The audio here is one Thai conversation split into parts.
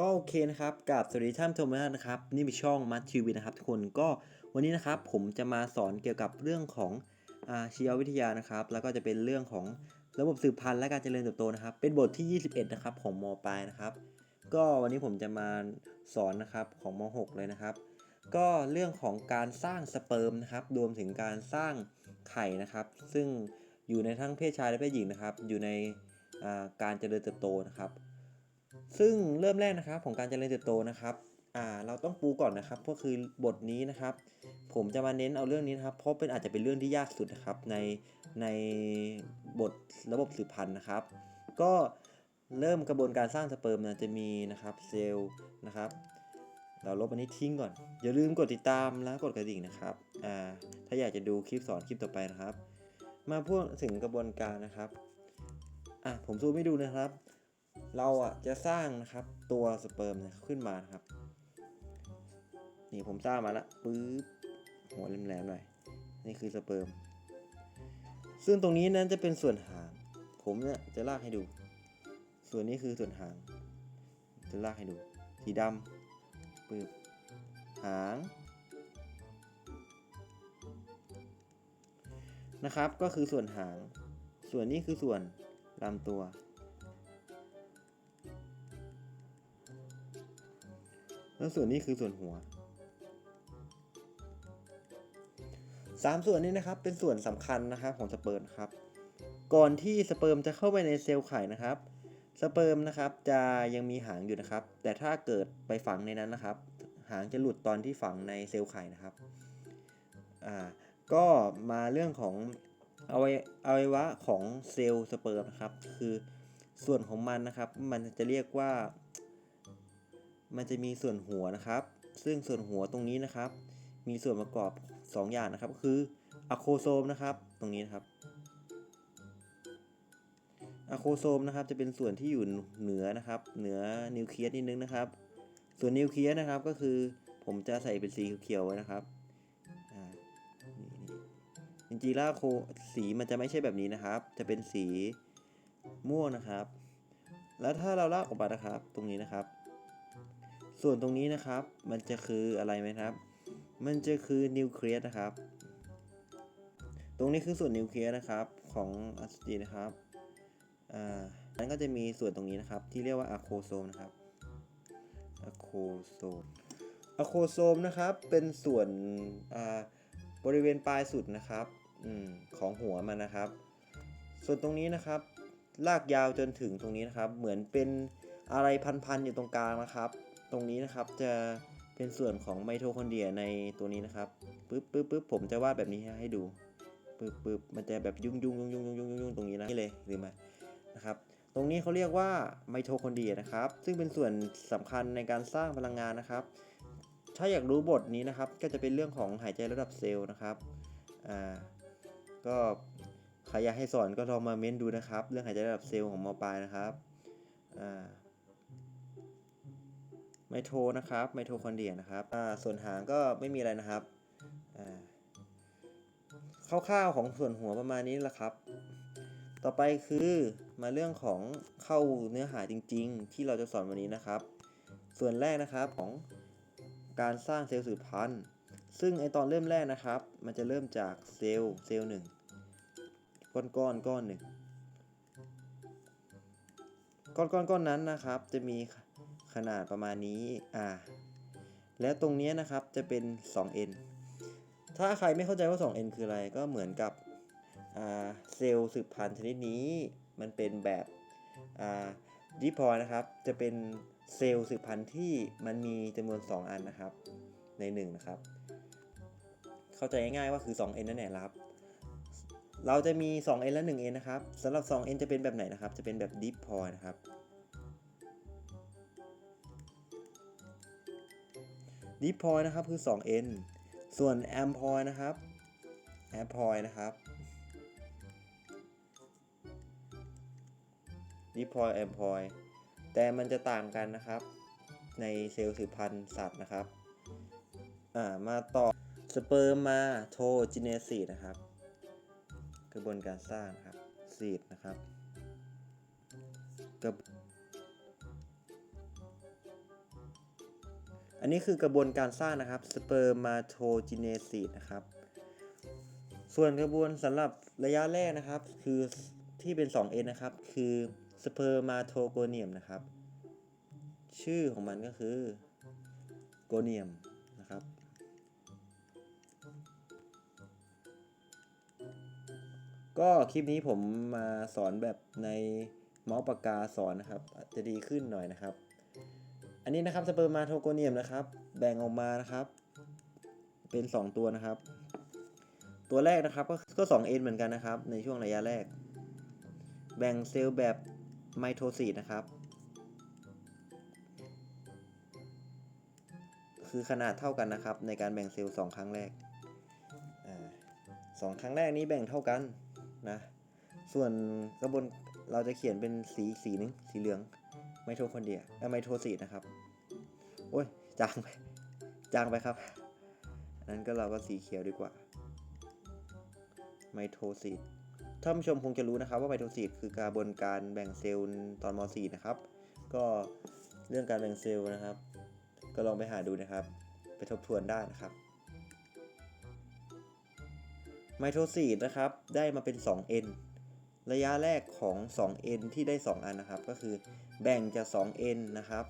ก็โอเคนะครับกับสวัสดีท่านผู้ชมนะครับ นี่เป็นช่องมัททีวีนะครับทุกคนก็วันนี้นะครับผมจะมาสอนเกี่ยวกับเรื่องของอาชีววิทยานะครับ แล้วก็จะเป็นเรื่องของระบบสืบพันธุ์และการเจริญเติบโตนะครับ เป็นบทที่ 21 นะครับของมปลายนะครับ ก็วันนี้ผมจะมาสอนนะครับของม .6 เลยนะครับ ก็เรื่องของการสร้างสเปิร์มนะครับรวมถึงการสร้างไข่นะครับ ซึ่งอยู่ในทั้งเพศชายและเพศหญิงนะครับ อยู่ในการเจริญเติบโตนะครับ ซึ่งเริ่มแรกนะครับของการเจริญเติบโตนะครับอ่าเราต้องปูก่อนนะครับก็คือบทนี้นะครับ ผมจะมาเน้นเอาเรื่องนี้นะครับเพราะเป็นอาจจะเป็นเรื่องที่ยากสุดนะครับในในบทระบบสืบพันธุ์นะครับ ก็เริ่มกระบวนการสร้างสเปิร์มนะจะมีนะครับเซลล์นะครับเราลบอันนี้ทิ้งก่อน อย่าลืมกดติดตามและกดกระดิ่งนะครับอ่าถ้าอยากจะดูคลิปสอนคลิปต่อไปนะครับ มาพูดถึงกระบวนการนะครับอะผมซูมให้ดูนะครับ เราอะจะสร้างนะครับตัวสเปิร์มเนี่ยขึ้นมานครับ นี่ผมสร้างมาละปื๊บหัวแหลมๆหน่อยนี่คือสเปิร์มซึ่งตรงนี้นั้นจะเป็นส่วนหาง ผมเนี่ยจะลากให้ดู ส่วนนี้คือส่วนหาง จะลากให้ดู สีดำปื๊บหางนะครับ ก็คือส่วนหาง ส่วนนี้คือส่วนลำตัว แล้วส่วนนี้คือส่วนหัวสามส่วนนี้นะครับเป็นส่วนสำคัญนะครับของสเปิร์มครับ ก่อนที่สเปิร์มจะเข้าไปในเซลล์ไข่นะครับ สเปิร์มนะครับจะยังมีหางอยู่นะครับ แต่ถ้าเกิดไปฝังในนั้นนะครับ หางจะหลุดตอนที่ฝังในเซลล์ไข่นะครับอ่าก็มาเรื่องของอวัยอวัยวะของเซลล์สเปิร์มนะครับ คือส่วนของมันนะครับ มันจะเรียกว่า มันจะมีส่วนหัวนะครับ ซึ่งส่วนหัวตรงนี้นะครับ มีส่วนประกอบ 2 อย่างนะครับ คืออะโคโซมนะครับ ตรงนี้นะครับอะโคโซมนะครับจะเป็นส่วนที่อยู่เหนือนะครับ เหนือนิวเคลียสนิดนึงนะครับ ส่วนนิวเคลียสนะครับก็คือผมจะใส่เป็นสีเขียวไว้นะครับอ่านี่จริงๆแล้วโคสีมันจะไม่ใช่แบบนี้นะครับ จะเป็นสีม่วงนะครับ แล้วถ้าเราลากออกมานะครับ ตรงนี้นะครับ ส่วนตรงนี้นะครับ มันจะคืออะไรไหมครับ มันจะคือนิวเคลียสนะครับ ตรงนี้คือส่วนนิวเคลียสนะครับของอสุจินะครับอ่านั้นก็จะมีส่วนตรงนี้นะครับ ที่เรียกว่าอะโคโซมนะครับอะโคโซมอะโคโซมนะครับ เป็นส่วนอ่าบริเวณปลายสุดนะครับอืมของหัวมันนะครับ ส่วนตรงนี้นะครับ ลากยาวจนถึงตรงนี้นะครับ เหมือนเป็นอะไรพันๆอยู่ตรงกลางนะครับ ตรงนี้นะครับจะเป็นส่วนของไมโทคอนเดรียในตัวนี้นะครับปึ๊บปึ๊บปึ๊บผมจะวาดแบบนี้ให้ดูปึ๊บปึ๊บมันจะแบบยุ่งยุ่งยุ่งยุ่งยุ่งยุ่งยุ่งตรงนี้นะนี่เลยหรือม่นะครับตรงนี้เขาเรียกว่าไมโทคอนเดรียนะครับ ซึ่งเป็นส่วนสำคัญในการสร้างพลังงานนะครับ ถ้าอยากรู้บทนี้นะครับ ก็จะเป็นเรื่องของหายใจระดับเซลล์นะครับอ่าก็ใครอยากให้สอนก็ลองมาเม้นดูนะครับ เรื่องหายใจระดับเซลล์ของมอปลายนะครับอ่า ไมโทนะครับไมโทคอนเดรียนะครับอ่าส่วนหางก็ไม่มีอะไรนะครับอ่าคร่าวๆของส่วนหัวประมาณนี้แหละครับ ต่อไปคือมาเรื่องของเข้าเนื้อหาจริง ๆ ที่เราจะสอนวันนี้นะครับ ส่วนแรกนะครับของการสร้างเซลล์สืบพันธุ์ซึ่งไอตอนเริ่มแรกนะครับ มันจะเริ่มจากเซลล์เซลล์หนึ่งก้อนก้อนก้อนหนึ่งก้อนก้อนก้อนนั้นนะครับ จะมี ขนาดประมาณนี้อ่าแล้วตรงเนี้ยนะครับจะเป็น 2n ถ้าใครไม่เข้าใจว่า 2n คืออะไรก็เหมือนกับอ่าเซลล์สืบพันธุ์ชนิดนี้มันเป็นแบบอ่าดิพอนะครับ จะเป็นเซลล์สืบพันธุ์ที่มันมีจำนวน 2 อันนะครับ ใน 1 นะครับ เข้าใจง่ายๆว่าคือ 2n นั่นแหละครับ เราจะมี 2n และ 1n นะครับสำหรับ 2n จะเป็นแบบไหนนะครับ จะเป็นแบบดิพอนะครับ ดิพอยนะครับคือ 2n ส่วนแอมพอยนะครับแอมพอยนะครับดิพอยแอมพอยแต่มันจะต่างกันนะครับ ในเซลล์สืบพันธุ์สัตว์นะครับอ่ามาต่อสเปิร์มมาโทจิเนซีนะครับ กระบวนการสร้างครับซีดนะครับกร อันนี้คือกระบวนการสร้างนะครับสเปิร์มาโทจิเนซิสนะครับ ส่วนกระบวนสำหรับระยะแรกนะครับ คือที่เป็น 2n นะครับ คือสเปิร์มาโทโกเนียมนะครับ ชื่อของมันก็คือโกเนียมนะครับก็คลิปนี้ผมมาสอนแบบในเมาส์ปากกาสอนนะครับ จะดีขึ้นหน่อยนะครับ อันนี้นะครับสเปิร์มาโทโกเนียมนะครับ แบ่งออกมานะครับ เป็น 2 ตัวนะครับ ตัวแรกนะครับก็ก็ 2n เหมือนกันนะครับ ในช่วงระยะแรก แบ่งเซลล์แบบไมโทซิสนะครับ คือขนาดเท่ากันนะครับ ในการแบ่งเซลล์สองครั้งแรกอสองครั้งแรกนี้แบ่งเท่ากันนะ ส่วนกระบวนเราจะเขียนเป็นสีสีหนึงสีเหลือง ไมโทคนเดียเอ่อไมโทซิสนะครับ โอ้ยจางไปจางไปครับนนั้นก็เราก็สีเขียวดีกว่าไมโทซิสท่านผู้ชมคงจะรู้นะครับ ว่าไมโทซิสคือกระบวนการแบ่งเซลล์ตอนม .4 นะครับ ก็เรื่องการแบ่งเซลล์นะครับ ก็ลองไปหาดูนะครับ ไปทบทวนได้นะครับไมโทซิสนะครับ ได้มาเป็น 2n ระยะแรกของ 2n ที่ได้ 2 อันนะครับ ก็คือแบ่งจาก 2n นะครับ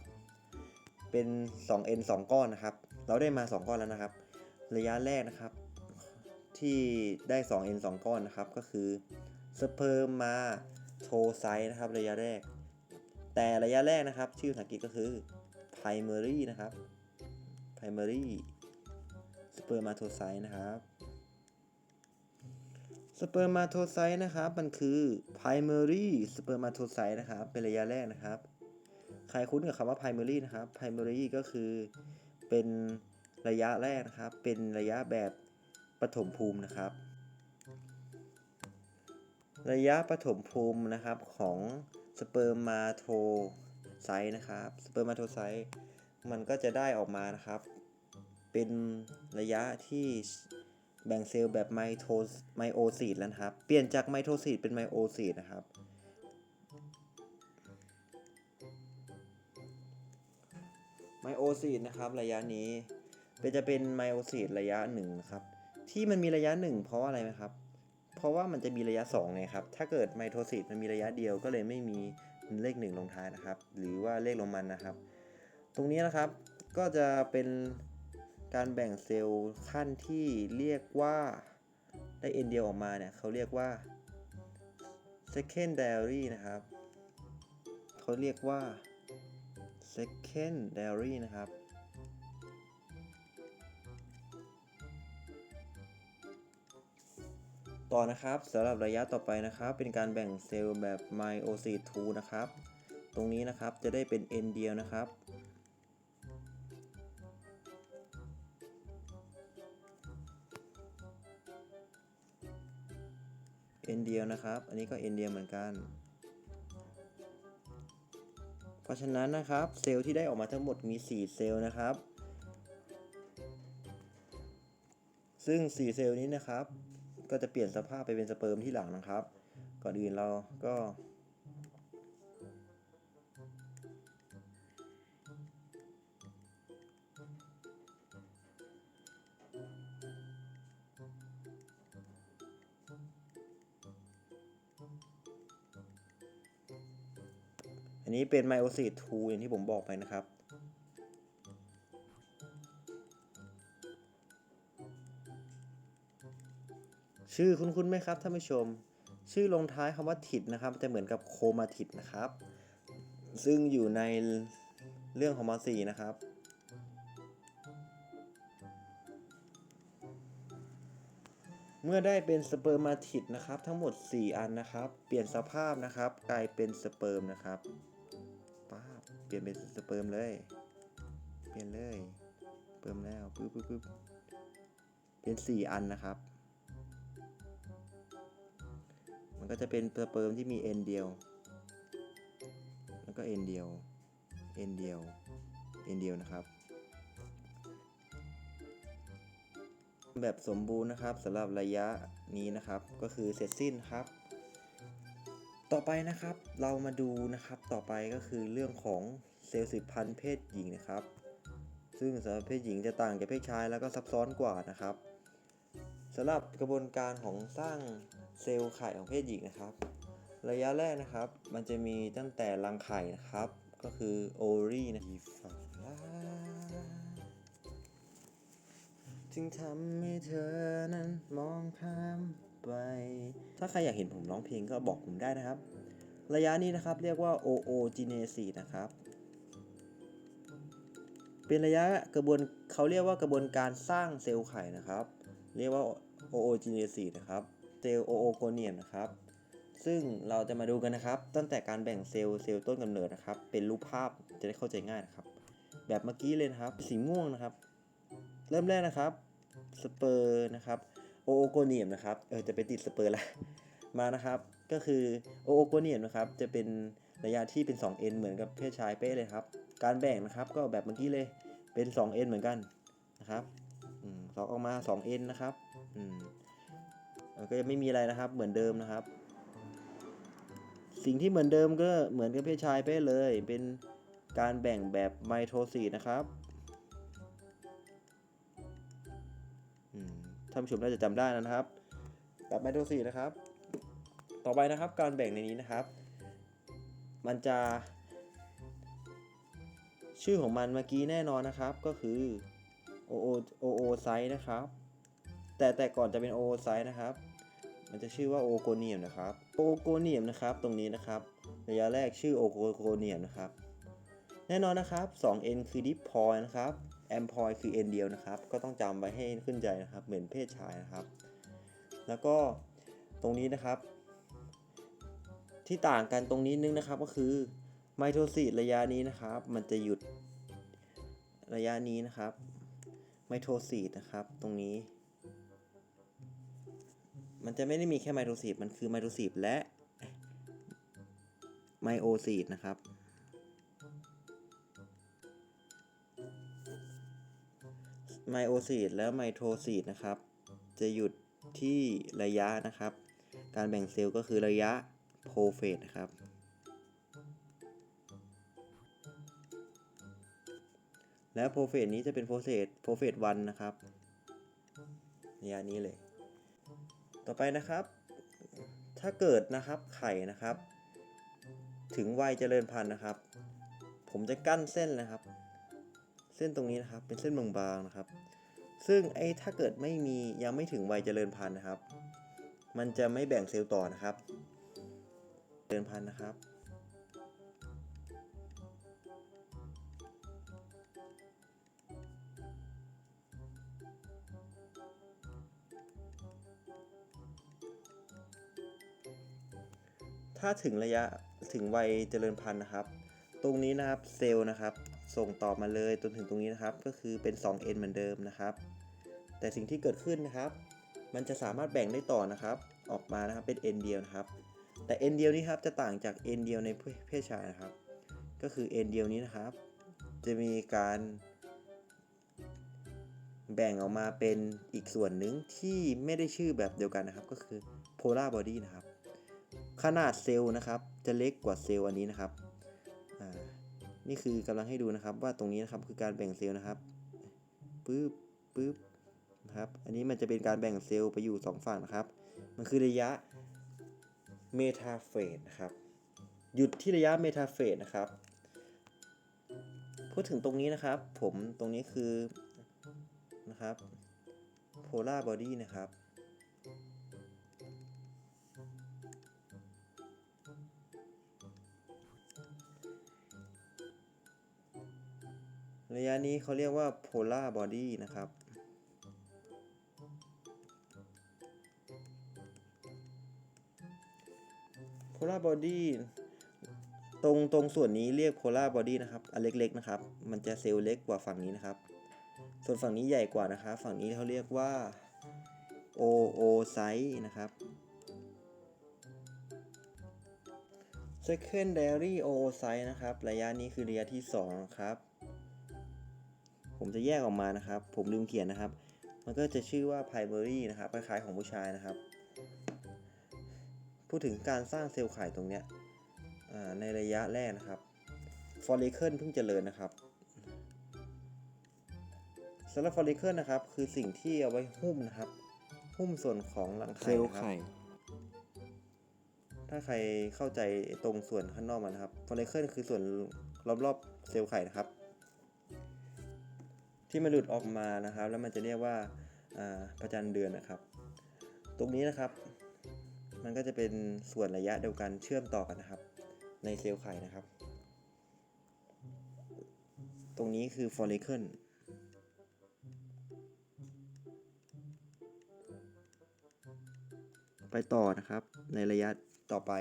เป็น 2n 2 ก้อนนะครับ เราได้มา 2 ก้อนแล้วนะครับ ระยะแรกนะครับ ที่ได้ 2n 2 ก้อนนะครับ ก็คือสเปิร์มมาโทไซต์นะครับ ระยะแรก แต่ระยะแรกนะครับ ชื่อภาษาอังกฤษก็คือ primary นะครับ primary spermatocyte นะครับ spermatocyte นะครับ มันคือ primary spermatocyte นะครับ เป็นระยะแรกนะครับ ใครคุ้นกับคำว่า primary นะครับ primary ก็คือเป็นระยะแรกนะครับ เป็นระยะแบบปฐมภูมินะครับ ระยะปฐมภูมินะครับของสเปิร์มาโทไซต์นะครับ สเปิร์มาโทไซต์มันก็จะได้ออกมานะครับ เป็นระยะที่ แบ่งเซลล์แบบไมโทไมโอซีดแล้วนะครับ เปลี่ยนจากไมโทซีดเป็นไมโอซีดนะครับ ไมโอซีดนะครับระยะนี้เป็นจะเป็นไมโอซีดระยะหนึ่งนะครับ ที่มันมีระยะหนึ่งเพราะอะไรไหมครับ เพราะว่ามันจะมีระยะ2ไงครับ ถ้าเกิดไมโทซิสมันมีระยะเดียวก็เลยไม่มีเลข 1 ลงท้ายนะครับ หรือว่าเลขลงมันนะครับ ตรงนี้นะครับก็จะเป็น การแบ่งเซลล์ขั้นที่เรียกว่าได้เอ็นเดียวออกมาเนี่ยเขาเรียกว่า secondary นะครับเขาเรียกว่า secondary นะครับ ต่อนะครับสำหรับระยะต่อไปนะครับ เป็นการแบ่งเซลล์แบบไมโอซี2นะครับ ตรงนี้นะครับจะได้เป็น N เดียวนะครับ อันนี้ก็ N เดียวเหมือนกัน เพราะฉะนั้นนะครับเซลล์ที่ได้ออกมาทั้งหมดมี 4 เซลล์นะครับ ซึ่ง 4 เซลล์นี้นะครับ ก็จะเปลี่ยนสภาพไปเป็นสเปิร์มที่หลังนะครับ ก่อนอื่นเราก็ นี้เป็นไมโอซิส2อย่างที่ผมบอกไปนะครับ ชื่อคุ้นๆไหมครับท่านผู้ชม ชื่อลงท้ายคำว่าถิดนะครับ จะเหมือนกับโคมาถิดนะครับ ซึ่งอยู่ในเรื่องของม .4 นะครับเมื่อได้เป็นสเปิร์มาทิดนะครับ ทั้งหมด 4 อันนะครับ เปลี่ยนสภาพนะครับ กลายเป็นสเปิร์มนะครับ เปลี่ยนเป็นสเปิร์มเลย เปลี่ยนเลยเปิร์มแล้วปึ๊บปึ๊บปึ๊บเป็น 4 อันนะครับ มันก็จะเป็นสเปิร์มที่มี N เดียว แล้วก็ N เดียว N เดียว N เดียวนะครับ แบบสมบูรณ์นะครับสำหรับระยะนี้นะครับ ก็คือเสร็จสิ้นครับ ต่อไปนะครับเรามาดูนะครับต่อไปก็คือเรื่องของเซลล์สืบพันธุ์เพศหญิงนะครับ ซึ่งสำหรับเพศหญิงจะต่างจากเพศชายแล้วก็ซับซ้อนกว่านะครับสำหรับกระบวนการของสร้างเซลล์ไข่ของเพศหญิงนะครับ ระยะแรกนะครับ มันจะมีตั้งแต่รังไข่นะครับ ก็คือโอรีนะฝังลาจึงทำให้เธอนั้นมองข้าม ไป ถ้าใครอยากเห็นผมร้องเพลงก็บอกผมได้นะครับ ระยะนี้นะครับเรียกว่า oogenesis นะครับ เป็นระยะกระบวนเขาเรียกว่ากระบวนการสร้างเซลล์ไข่นะครับ เรียกว่า oogenesis นะครับ เซลล์ oogonium นะครับ ซึ่งเราจะมาดูกันนะครับ ตั้งแต่การแบ่งเซลล์เซลล์ต้นกำเนิดนะครับ เป็นรูปภาพจะได้เข้าใจง่ายนะครับ แบบเมื่อกี้เลยนะครับ สีม่วงนะครับ เริ่มแรกนะครับ สเปอร์นะครับ โอโกเนียมนะครับ เออจะไปติดสเปอร์ละมานะครับ ก็คือโอโกเนียมนะครับ จะเป็นระยะที่เป็น 2n เหมือนกับเพศชายเป๊ะเลยครับ การแบ่งนะครับก็แบบเมื่อกี้เลย เป็น 2n เหมือนกันนะครับอืมสองออกมา 2n นะครับ อืมก็จะไม่มีอะไรนะครับ เหมือนเดิมนะครับ สิ่งที่เหมือนเดิมก็เหมือนกับเพศชายเป๊ะเลย เป็นการแบ่งแบบไมโทซีนะครับ ท่านผู้ชมน่าจะจำได้นะครับแบบไมโทซีนะครับ ต่อไปนะครับการแบ่งในนี้นะครับ มันจะ ชื่อของมันเมื่อกี้แน่นอนนะครับก็คือ o o o o ไซส์นะครับ แต่แต่ก่อนจะเป็น o o ไซส์นะครับ มันจะชื่อว่าโอโกเนียมนะครับโอโกเนียมนะครับ ตรงนี้นะครับระยะแรกชื่อโอโกโกเนียมนะครับ แน่นอนนะครับ 2n คือดิพอยนะครับ แอมพอยคือ n เดียวนะครับ ก็ต้องจำไว้ให้ขึ้นใจนะครับ เหมือนเพศชายนะครับ แล้วก็ตรงนี้นะครับ ที่ต่างกันตรงนี้นึงนะครับก็คือไมโทซิสระยะนี้นะครับ มันจะหยุดระยะนี้นะครับไมโทซิสนะครับ ตรงนี้ มันจะไม่ได้มีแค่ไมโทซิสมันคือไมโทซิสและไมโอซิสนะครับ ไมโอซิสและไมโทซิสนะครับ จะหยุดที่ระยะนะครับ การแบ่งเซลล์ก็คือระยะโพเฟสนะครับ และโพเฟสนี้จะเป็นโพเฟสโพเฟสวันนะครับระยะนี้เลย ต่อไปนะครับ ถ้าเกิดนะครับไข่นะครับ ถึงวัยเจริญพันธุ์นะครับ ผมจะกั้นเส้นนะครับ ส้นตรงนี้นะครับ เป็นเส้นบางๆนะครับ ซึ่งไอ้ถ้าเกิดไม่มียังไม่ถึงวัยเจริญพันธุ์นะครับ มันจะไม่แบ่งเซลล์ต่อนะครับ เจริญพันธุ์นะครับถ้าถึงระยะถึงวัยเจริญพันธุ์นะครับ ตรงนี้นะครับเซลล์นะครับ ส่งต่อมาเลยจนถึงตรงนี้นะครับ ก็คือเป็น 2n เหมือนเดิมนะครับ แต่สิ่งที่เกิดขึ้นนะครับ มันจะสามารถแบ่งได้ต่อนะครับ ออกมานะครับเป็น n เดียวนะครับ แต่ n เดียวนี้ครับจะต่างจาก n เดียวในเพศชายนะครับ ก็คือ n เดียวนี้นะครับ จะมีการ แบ่งออกมาเป็นอีกส่วนหนึ่งที่ไม่ได้ชื่อแบบเดียวกันนะครับ ก็คือ polar body นะครับ ขนาดเซลล์นะครับ จะเล็กกว่าเซลล์อันนี้นะครับ นี่คือกำลังให้ดูนะครับว่าตรงนี้นะครับคือการแบ่งเซลล์นะครับปึ๊บปึ๊บนะครับ อันนี้มันจะเป็นการแบ่งเซลล์ไปอยู่สองฝั่งนะครับ มันคือระยะเมตาเฟสนะครับ หยุดที่ระยะเมตาเฟสนะครับ พูดถึงตรงนี้นะครับ ผมตรงนี้คือนะครับ polar body นะครับ ระยะนี้เขาเรียกว่า polar body นะครับ polar body ตรงตรงส่วนนี้เรียก polar body นะครับ อันเล็กๆนะครับ มันจะเซลล์เล็กกว่าฝั่งนี้นะครับ ส่วนฝั่งนี้ใหญ่กว่านะครับ ฝั่งนี้เขาเรียกว่า oocyte นะครับ secondary oocyte นะครับ ระยะนี้คือระยะที่ 2 ครับ จะแยกออกมานะครับ ผมลืมเขียนนะครับ มันก็จะชื่อว่า primary นะครับคล้ายๆของผู้ชายนะครับ พูดถึงการสร้างเซลล์ไข่ตรงเนี้ยอ่าในระยะแรกนะครับ follicle เพิ่งเจริญนะครับสำหรับฟอลิเคิลนะครับ คือสิ่งที่เอาไว้หุ้มนะครับ หุ้มส่วนของรังเซไข่ลล์นะครับไข่ถ้าใครเข้าใจตรงส่วนข้างนอกมันนะครับฟอลิเคิลคือส่วนรอบๆเซลล์ไข่นะครับ ที่มันหลุดออกมานะครับ แล้วมันจะเรียกว่าประจันเดือนนะครับ ตรงนี้นะครับ มันก็จะเป็นส่วนระยะเดียวกันเชื่อมต่อกันนะครับ ในเซลล์ไข่นะครับ ตรงนี้คือฟอลิเคิลไปต่อนะครับในระยะต่อไป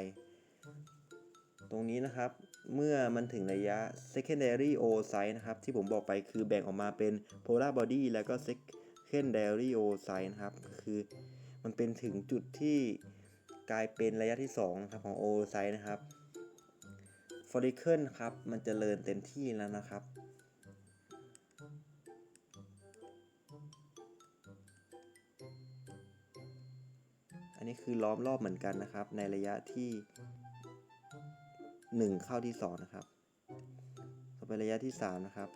ตรงนี้นะครับ เมื่อมันถึงระยะ secondary oocyte นะครับ ที่ผมบอกไปคือแบ่งออกมาเป็น polar body แล้วก็ secondary oocyte นะครับ คือมันเป็นถึงจุดที่กลายเป็นระยะที่2นะครับของ oocyte นะครับ follicle ครับ มันจเจริญเต็มที่แล้วนะครับอันนี้คือล้อมรอบเหมือนกันนะครับ ในระยะที่ 1 เข้าที่ 2 นะครับ ต่อไประยะที่ 3 นะครับ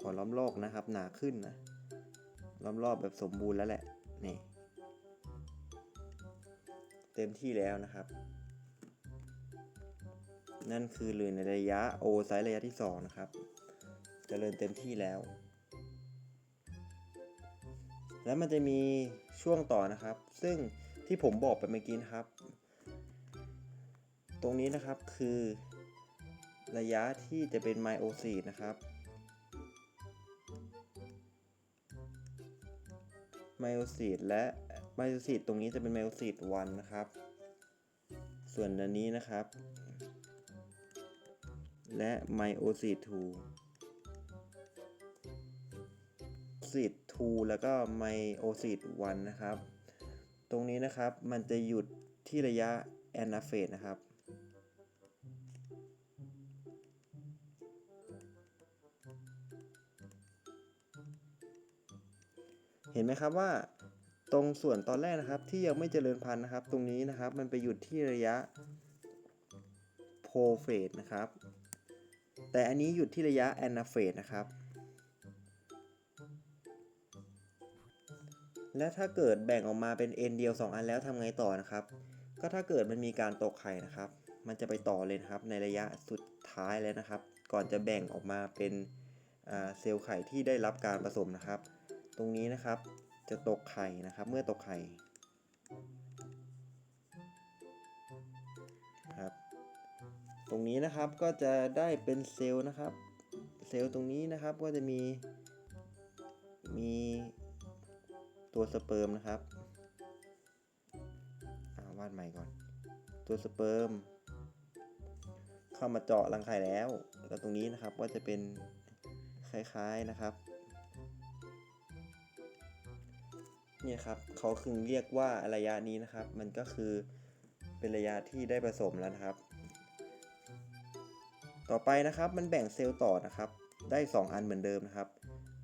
ขอล้อมรอบนะครับ หนาขึ้นนะ ล้อมรอบแบบสมบูรณ์แล้วแหละ นี่ เต็มที่แล้วนะครับ นั่นคือเรือนในระยะโอไซส์ระยะที่ 2 นะครับจเจริญเต็มที่แล้ว แล้วมันจะมี ช่วงต่อนะครับ ซึ่งที่ผมบอกไปเมื่อกี้นะครับ ตรงนี้นะครับคือระยะที่จะเป็นไมโอซีดนะครับไมโอซีดและไมโอซีดตรงนี้จะเป็นไมโอซีดวันนะครับ ส่วนอันนี้นะครับ และไมโอซีด2 ซีด2แล้วก็ไมโอซีด1นะครับ ตรงนี้นะครับมันจะหยุดที่ระยะแอนนาเฟสนะครับ เห็นไหมครับว่าตรงส่วนตอนแรกนะครับที่ยังไม่เจริญพันธุ์นะครับ ตรงนี้นะครับมันไปหยุดที่ระยะโพเฟสนะครับ แต่อันนี้หยุดที่ระยะแอนนาเฟสนะครับ และถ้าเกิดแบ่งออกมาเป็นเอ็นเดียว 2 อันแล้วทำไงต่อนะครับ ก็ถ้าเกิดมันมีการตกไข่นะครับ มันจะไปต่อเลยครับในระยะสุดท้ายแล้วนะครับ ก่อนจะแบ่งออกมาเป็นเซลล์ไข่ที่ได้รับการผสมนะครับ ตรงนี้นะครับจะตกไข่นะครับ เมื่อตกไข่ครับ ตรงนี้นะครับก็จะได้เป็นเซลล์นะครับ เซลล์ตรงนี้นะครับก็จะมีมี ตัวสเปิร์มนะครับาวาดใหม่ก่อน ตัวสเปิร์มเข้ามาเจาะรังไข่แล้ว แล้วตรงนี้นะครับก็จะเป็นคล้ายๆนะครับเนี่ยครับเขาคือเรียกว่าระยะนี้นะครับ มันก็คือเป็นระยะที่ได้ผสมแล้วนะครับ ต่อไปนะครับมันแบ่งเซลล์ต่อนะครับ ได้ 2 อันเหมือนเดิมนะครับ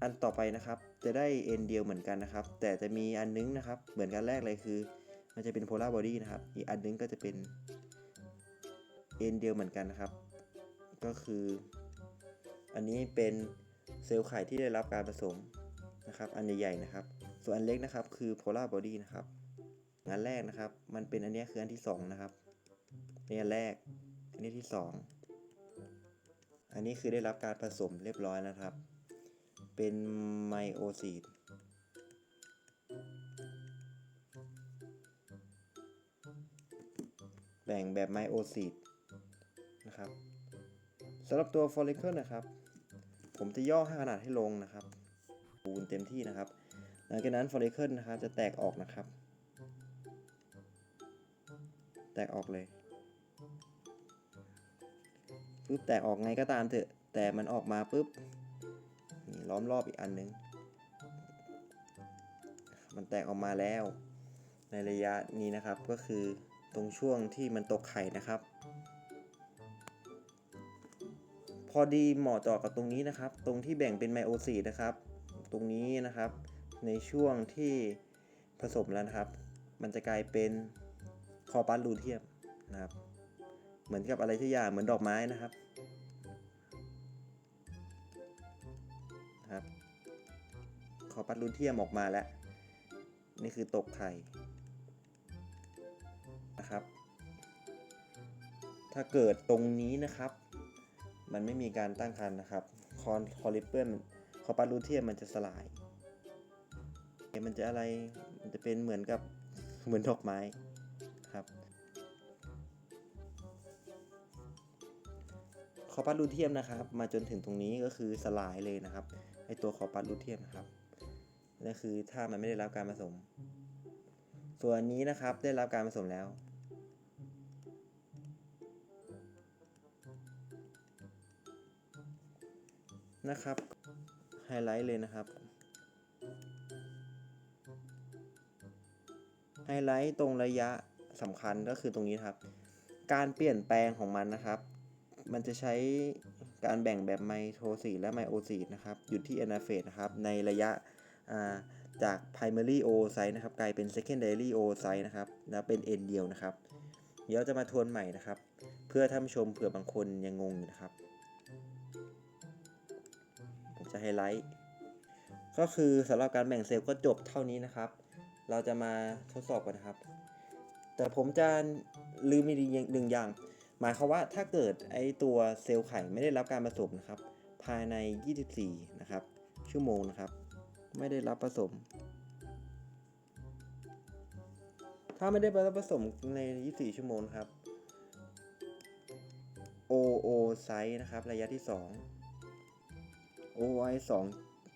อันต่อไปนะครับ จะได้เอ็นเดียวเหมือนกันนะครับ แต่จะมีอันนึงนะครับ เหมือนกันแรกเลยคือ มันจะเป็นโพลาร์บอดี้นะครับ อีกอันนึงก็จะเป็นเอ็นเดียวเหมือนกันนะครับ ก็คือ อันนี้เป็นเซลล์ไข่ที่ได้รับการผสมนะครับ อันใหญ่ๆนะครับ ส่วนอันเล็กนะครับ คือ polar body นะครับอันแรกนะครับ มันเป็นอันนี้คืออันที่สองนะครับนี่อันแรก อันนี้ที่สองอันนี้คือได้รับการผสมเรียบร้อยแล้วครับ เป็นไมโอซีดแบ่งแบบไมโอซีดนะครับสำหรับตัวฟอลิเคิลนะครับ ผมจะย่อให้ขนาดให้ลงนะครับปูนเต็มที่นะครับ หลังจากนั้นฟอลิเคิลนะครับจะแตกออกนะครับ แตกออกเลยปุ๊บแตกออกไงก็ตามเถอะ แต่มันออกมาปุ๊บ ล้อมรอบอีกอันหนึง มันแตกออกมาแล้ว ในระยะนี้นะครับก็คือตรงช่วงที่มันตกไข่นะครับ พอดีเหมาะเจาะกับตรงนี้นะครับ ตรงที่แบ่งเป็นไมโอซีนะครับ ตรงนี้นะครับ ในช่วงที่ผสมแล้วนะครับ มันจะกลายเป็นคอปัสลูเทียมนะครับ เหมือนกับอะไรที่อย่างเหมือนดอกไม้นะครับ คอปัสลูเทียมออกมาแล้ว นี่คือตกไข่นะครับ ถ้าเกิดตรงนี้นะครับ มันไม่มีการตั้งครรภ์นะครับ คอนคอลิเปิลคอปัสลูเทียมมันจะสลาย มันจะอะไร มันจะเป็นเหมือนกับเหมือนดอกไม้ครับคอปัสลูเทียมนะครับ มาจนถึงตรงนี้ก็คือสลายเลยนะครับไอตัวคอปัสลูเทียมนะครับ นั่นคือถ้ามันไม่ได้รับการผสม ส่วนนี้นะครับได้รับการผสมแล้ว นะครับไฮไลท์เลยนะครับไฮไลท์ตรงระยะสำคัญก็คือตรงนี้ครับ การเปลี่ยนแปลงของมันนะครับ มันจะใช้การแบ่งแบบไมโทซีและไมโอซีนะครับ อยู่ที่ a n a p h a s e นะครับ ในระยะ จาก primary oocyte นะครับกลายเป็น secondary oocyte นะครับแล้วเป็น N เดียวนะครับ เดี๋ยวจะมาทวนใหม่นะครับ เพื่อท่านชมเผื่อบางคนยังงงอยู่นะครับ ผมจะไฮไลท์ก็คือสำหรับการแบ่งเซลล์ก็จบเท่านี้นะครับ เราจะมาทดสอบกันนะครับ แต่ผมจะลืมอีกหนึ่งอย่าง หมายความว่าถ้าเกิดไอตัวเซลล์ไข่ไม่ได้รับการผสมนะครับ ภายใน 24 นะครับ ชั่วโมงนะครับ ไม่ได้รับผสม ถ้าไม่ได้รับผสมใน 24 ชั่วโมงครับ OO ไซส์นะครับ ระยะที่ 2 OI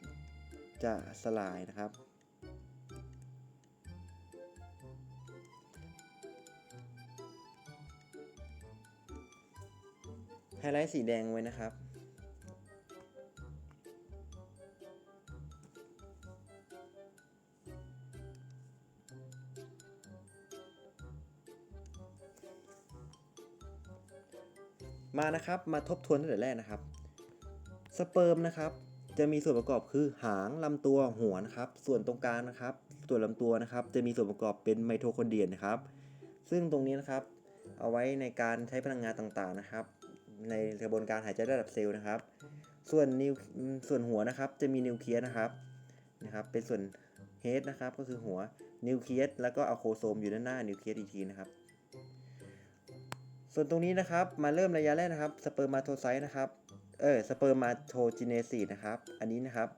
2จะสลายนะครับ ไฮไลท์สีแดงไว้นะครับ มานะครับมาทบทวนตั้งแต่แรกนะครับ สเปิร์มนะครับ จะมีส่วนประกอบคือหางลำตัวหัวนะครับ ส่วนตรงกลางนะครับ ส่วนลำตัวนะครับ จะมีส่วนประกอบเป็นไมโทคอนเดรียนะครับ ซึ่งตรงนี้นะครับ เอาไว้ในการใช้พลังงานต่างๆนะครับ ในกระบวนการหายใจระดับเซลล์นะครับ ส่วนนิวส่วนหัวนะครับ จะมีนิวเคลียสนะครับนะครับ เป็นส่วนเฮดนะครับก็คือหัวนิวเคลียสแล้วก็อาโครโซมอยู่ด้านหน้านิวเคลียสอีกทีนะครับ ส่วนตรงนี้นะครับมาเริ่มระยะแรกนะครับสเปิร์มาโทไซต์นะครับเออสเปิร์มาโทจิเนซีนะครับ อันนี้นะครับ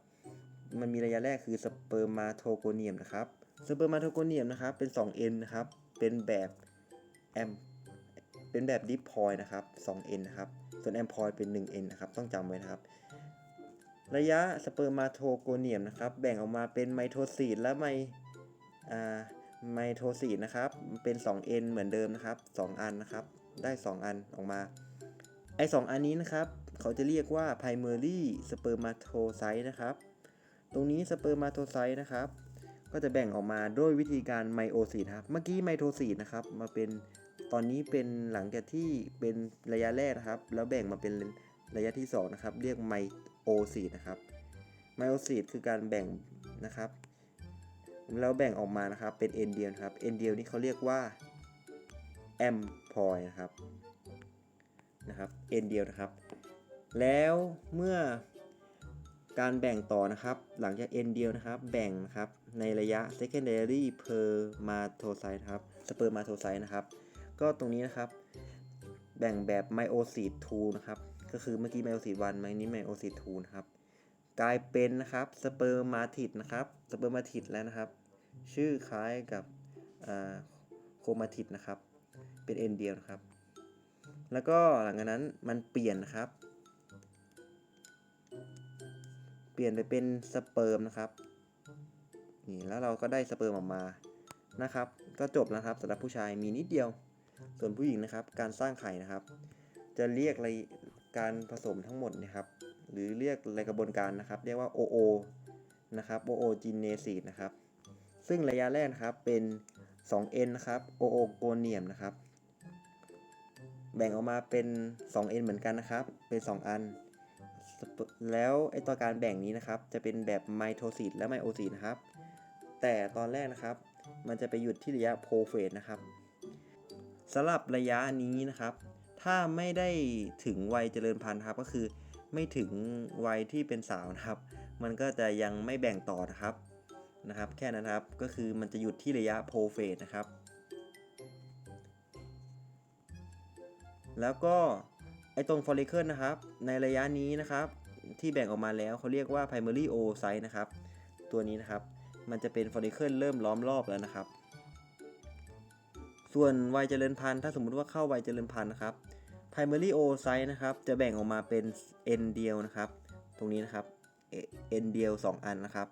มันมีระยะแรกคือสเปิร์มาโทโกเนียมนะครับสเปิร์มาโทโกเนียมนะครับ เป็น 2N นะครับ เป็นแบบแอมเป็นแบบดิฟพอยนะครับ 2N นะครับ ส่วนแอมพอยเป็น 1N นะครับ ต้องจำไว้นะครับ ระยะสเปิร์มาโทโกเนียมนะครับ แบ่งออกมาเป็นไมโทซีดและไมอ่าไมโทซีดนะครับ เป็น 2N เหมือนเดิมนะครับ 2 อันนะครับ ได้ 2 อันออกมา ไอ้2อันนี้นะครับ เขาจะเรียกว่า primary spermatocyte นะครับ ตรงนี้ spermatocyte นะครับ ก็จะแบ่งออกมาด้วยวิธีการไมโอซีดครับ เมื่อกี้ไมโทซีดนะครับ มาเป็นตอนนี้เป็นหลังจากที่เป็นระยะแรกนะครับ แล้วแบ่งมาเป็นระยะที่ 2 นะครับ เรียกไมโอซีดนะครับ ไมโอซีดคือการแบ่งนะครับแล้วแบ่งออกมานะครับเป็นเอ็นเดียวครับเอ็นเดียวนี่เขาเรียกว่า แอมพอยนะครับนะครับเอ็นเดียวนะครับ แล้วเมื่อการแบ่งต่อนะครับ หลังจากเอ็นเดียวนะครับ แบ่งนะครับในระยะ secondary permatocyte ครับ spermatocyte นะครับ ก็ตรงนี้นะครับ แบ่งแบบ myocyte 2นะครับ ก็คือเมื่อกี้ myocyte 1มานี้ myocyte 2นะครับ กลายเป็นนะครับ spermatid นะครับ spermatid แล้วนะครับ ชื่อคล้ายกับโคมาติดนะครับ เป็นเอ็นเดียวนะครับ แล้วก็หลังจากนั้นมันเปลี่ยนนะครับ เปลี่ยนไปเป็นสเปิร์มนะครับนี่แล้วเราก็ได้สเปิร์มออกมานะครับ ก็จบแล้วครับสำหรับผู้ชายมีนิดเดียว ส่วนผู้หญิงนะครับ การสร้างไข่นะครับ จะเรียกอะไรการผสมทั้งหมดนะครับ หรือเรียกในกระบวนการนะครับ เรียกว่า OO นะครับ OO g e n e s i s นะครับ ซึ่งระยะแรกนะครับเป็น 2N นะครับ OO g o n i u m นะครับ แบ่งออกมาเป็น 2N เหมือนกันนะครับ เป็น 2 อัน แล้วไอตัวการแบ่งนี้นะครับ จะเป็นแบบไมโทซิสและไมโอซิสนะครับ แต่ตอนแรกนะครับ มันจะไปหยุดที่ระยะโพเฟสนะครับสำหรับระยะนี้นะครับ ถ้าไม่ได้ถึงวัยเจริญพันธุ์ครับ ก็คือไม่ถึงวัยที่เป็นสาวนะครับ มันก็จะยังไม่แบ่งต่อนะครับนะครับ แค่นั้นครับ ก็คือมันจะหยุดที่ระยะโพเฟสนะครับ แล้วก็ไอตรงฟอลิเคิลนะครับ ในระยะนี้นะครับ ที่แบ่งออกมาแล้วเขาเรียกว่า primary oocyte นะครับ ตัวนี้นะครับ มันจะเป็นฟอลิเคิลเริ่มล้อมรอบแล้วนะครับ ส่วนวัยเจริญพันธุ์ถ้าสมมุติว่าเข้าวัยเจริญพันธุ์นะครับ primary oocyte นะครับ จะแบ่งออกมาเป็น n เดียวนะครับ ตรงนี้นะครับ n เดียว 2 อันนะครับ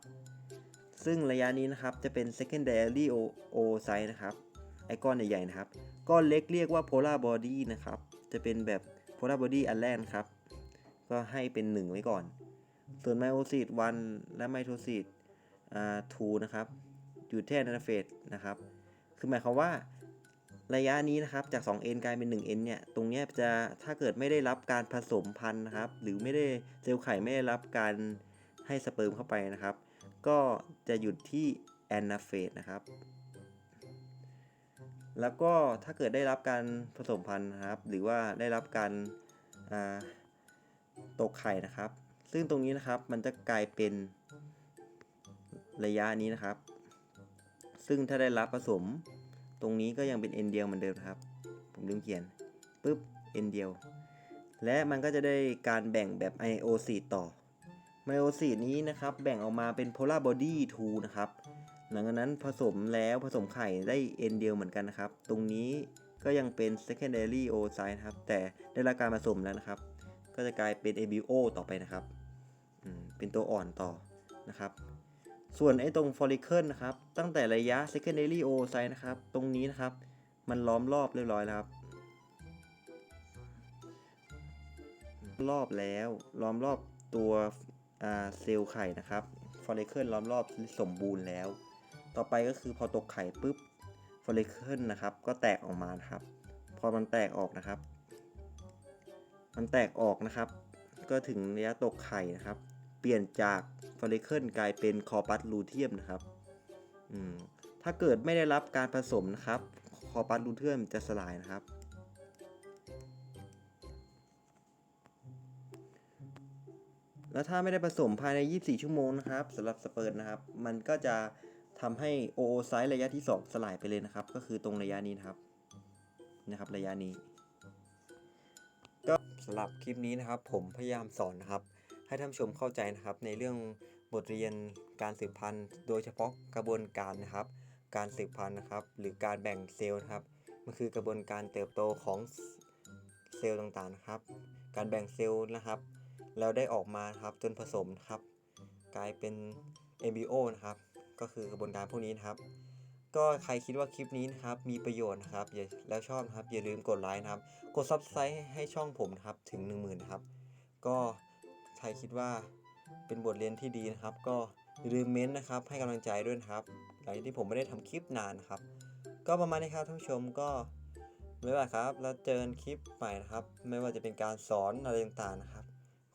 ซึ่งระยะนี้นะครับจะเป็น secondary oocyte นะครับ ไอก้อนใหญ่ๆนะครับ ก้อนเล็กเรียกว่า polar body นะครับ จะเป็นแบบ polar body อันแรกครับ ก็ให้เป็น 1 ไว้ก่อน ส่วนไมโอซิต1และไมโทซิตอ่า2นะครับ อยู่ที่ a n a p h a s e นะครับ คือหมายความว่าระยะนี้นะครับจาก 2n กลายเป็น 1n เนี่ย ตรงเนี้ยจะถ้าเกิดไม่ได้รับการผสมพันธุ์นะครับ หรือไม่ได้เซลล์ไข่ไม่ได้รับการให้สเปิร์มเข้าไปนะครับ ก็จะหยุดที่ a n a p h a s e นะครับ แล้วก็ถ้าเกิดได้รับการผสมพันธุ์นะครับ หรือว่าได้รับการาตกไข่นะครับ ซึ่งตรงนี้นะครับมันจะกลายเป็นระยะนี้นะครับ ซึ่งถ้าได้รับผสม ตรงนี้ก็ยังเป็น n เดียวเหมือนเดิมครับ ผมลืมเขียนปุ๊บ n เดียว และมันก็จะได้การแบ่งแบบไอโอซีต่อไมโอซีนี้นะครับ แบ่งออกมาเป็น polar body 2นะครับ หลังจากนั้นผสมแล้วผสมไข่ได้ n เดียวเหมือนกันนะครับ ตรงนี้ก็ยังเป็น secondary oocyte นะครับ แต่ได้รับการผสมแล้วนะครับ ก็จะกลายเป็น embryo ต่อไปนะครับอืมเป็นตัวอ่อนต่อนะครับ ส่วนไอ้ตรง follicle นะครับ ตั้งแต่ระยะ secondary oocyte นะครับ ตรงนี้นะครับ มันล้อมรอบเรียบร้อยแล้วครับ รอบแล้วล้อมรอบตัวเซลล์ไข่นะครับ follicle ล้อมรอบสมบูรณ์แล้ว ต่อไปก็คือพอตกไข่ปุ๊บ follicle นะครับ ก็แตกออกมานะครับ พอมันแตกออกนะครับ มันแตกออกนะครับ ก็ถึงระยะตกไข่นะครับ เปลี่ยนจาก follicle กลายเป็น corpus luteum นะครับอืมถ้าเกิดไม่ได้รับการผสมนะครับ corpus luteum จะสลายนะครับแล้วถ้าไม่ได้ผสมภายใน 24 ชั่วโมงนะครับสำหรับสเปิร์มนะครับ มันก็จะ ทำให้โอโอไซต์ระยะที่ 2 สลายไปเลยนะครับ ก็คือตรงระยะนี้นะครับนะครับระยะนี้ ก็สำหรับคลิปนี้นะครับ ผมพยายามสอนนะครับ ให้ท่านชมเข้าใจนะครับ ในเรื่องบทเรียนการสืบพันธุ์ โดยเฉพาะกระบวนการนะครับ การสืบพันธุ์นะครับ หรือการแบ่งเซลล์นะครับมันคือกระบวนการเติบโตของเซลล์ต่างๆนะครับ การแบ่งเซลล์นะครับแล้วได้ออกมาครับจนผสมครับ กลายเป็น MBO นะครับ ก็คือกระบวนการพวกนี้นะครับ ก็ใครคิดว่าคลิปนี้นะครับมีประโยชน์นะครับอย่าแล้วชอบนะครับอย่าลืมกดไลค์นะครับ กด subscribe ให้ช่องผมนะครับถึง 1 0,000นะครับก็ใครคิดว่าเป็นบทเรียนที่ดีนะครับ ก็อย่าลืมเม้นต์นะครับ ให้กำลังใจด้วยนะครับ หลังจากที่ผมไม่ได้ทำคลิปนานครับ ก็ประมาณนี้ครับท่านผู้ชมก็ไม่ว่าครับ แล้วเจอคลิปใหม่นะครับ ไม่ว่าจะเป็นการสอนอะไรต่างๆนะครับ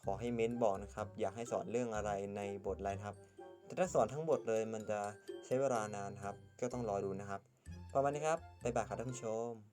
ขอให้เม้นต์บอกนะครับ อยากให้สอนเรื่องอะไรในบทอะไรนครับ แต่ถ้าสอนทั้งบทเลยมันจะใช้เวลานานครับ ก็ต้องรอดูนะครับ ประมาณนี้ครับ บ๊ายบายครับท่านผู้ชม